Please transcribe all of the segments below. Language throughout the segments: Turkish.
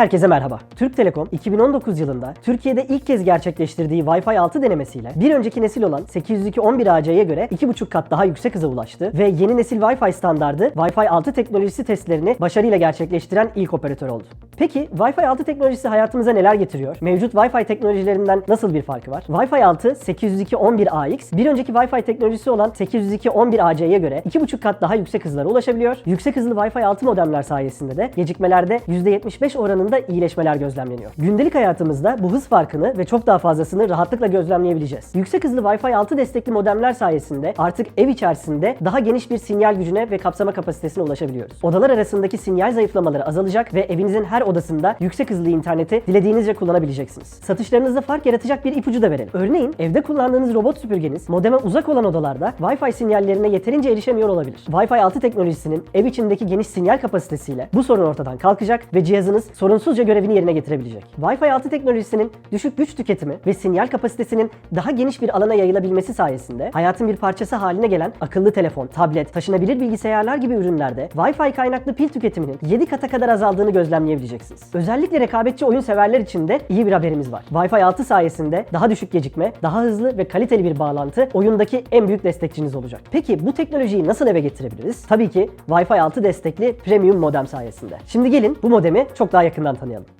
Herkese merhaba. Türk Telekom 2019 yılında Türkiye'de ilk kez gerçekleştirdiği Wi-Fi 6 denemesiyle bir önceki nesil olan 802.11ac'ye göre 2,5 kat daha yüksek hıza ulaştı ve yeni nesil Wi-Fi standardı Wi-Fi 6 teknolojisi testlerini başarıyla gerçekleştiren ilk operatör oldu. Peki Wi-Fi 6 teknolojisi hayatımıza neler getiriyor? Mevcut Wi-Fi teknolojilerinden nasıl bir farkı var? Wi-Fi 6 802.11ax bir önceki Wi-Fi teknolojisi olan 802.11ac'ye göre 2,5 kat daha yüksek hızlara ulaşabiliyor. Yüksek hızlı Wi-Fi 6 modemler sayesinde de gecikmelerde %75 oranında iyileşmeler gözlemleniyor. Gündelik hayatımızda bu hız farkını ve çok daha fazlasını rahatlıkla gözlemleyebileceğiz. Yüksek hızlı Wi-Fi 6 destekli modemler sayesinde artık ev içerisinde daha geniş bir sinyal gücüne ve kapsama kapasitesine ulaşabiliyoruz. Odalar arasındaki sinyal zayıflamaları azalacak ve evinizin her odasında yüksek hızlı interneti dilediğinizce kullanabileceksiniz. Satışlarınızda fark yaratacak bir ipucu da verelim. Örneğin evde kullandığınız robot süpürgeniz modeme uzak olan odalarda Wi-Fi sinyallerine yeterince erişemiyor olabilir. Wi-Fi 6 teknolojisinin ev içindeki geniş sinyal kapasitesiyle bu sorun ortadan kalkacak ve cihazınız sorunsuzca görevini yerine getirebilecek. Wi-Fi 6 teknolojisinin düşük güç tüketimi ve sinyal kapasitesinin daha geniş bir alana yayılabilmesi sayesinde hayatın bir parçası haline gelen akıllı telefon, tablet, taşınabilir bilgisayarlar gibi ürünlerde Wi-Fi kaynaklı pil tüketiminin 7 kata kadar azaldığını gözlemleyebileceksiniz. Özellikle rekabetçi oyun severler için de iyi bir haberimiz var. Wi-Fi 6 sayesinde daha düşük gecikme, daha hızlı ve kaliteli bir bağlantı oyundaki en büyük destekçiniz olacak. Peki bu teknolojiyi nasıl eve getirebiliriz? Tabii ki Wi-Fi 6 destekli premium modem sayesinde. Şimdi gelin bu modemi çok daha እናንተን ያለው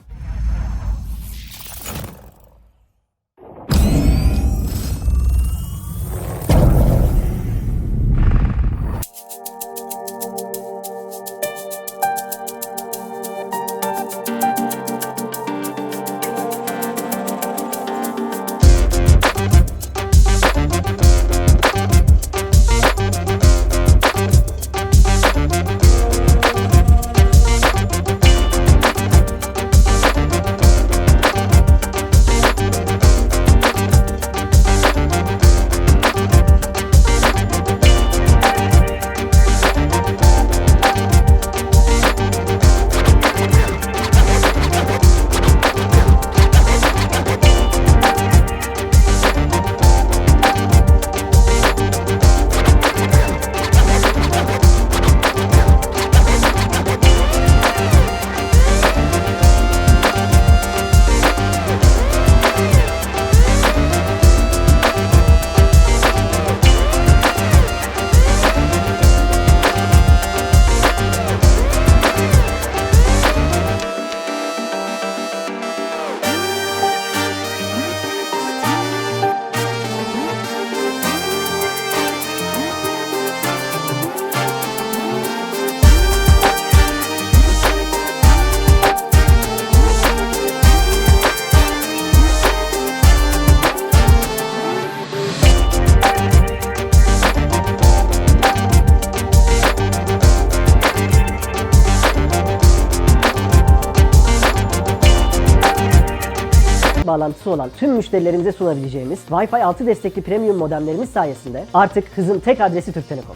bağlantısı olan tüm müşterilerimize sunabileceğimiz Wi-Fi 6 destekli premium modemlerimiz sayesinde artık hızın tek adresi Türk Telekom.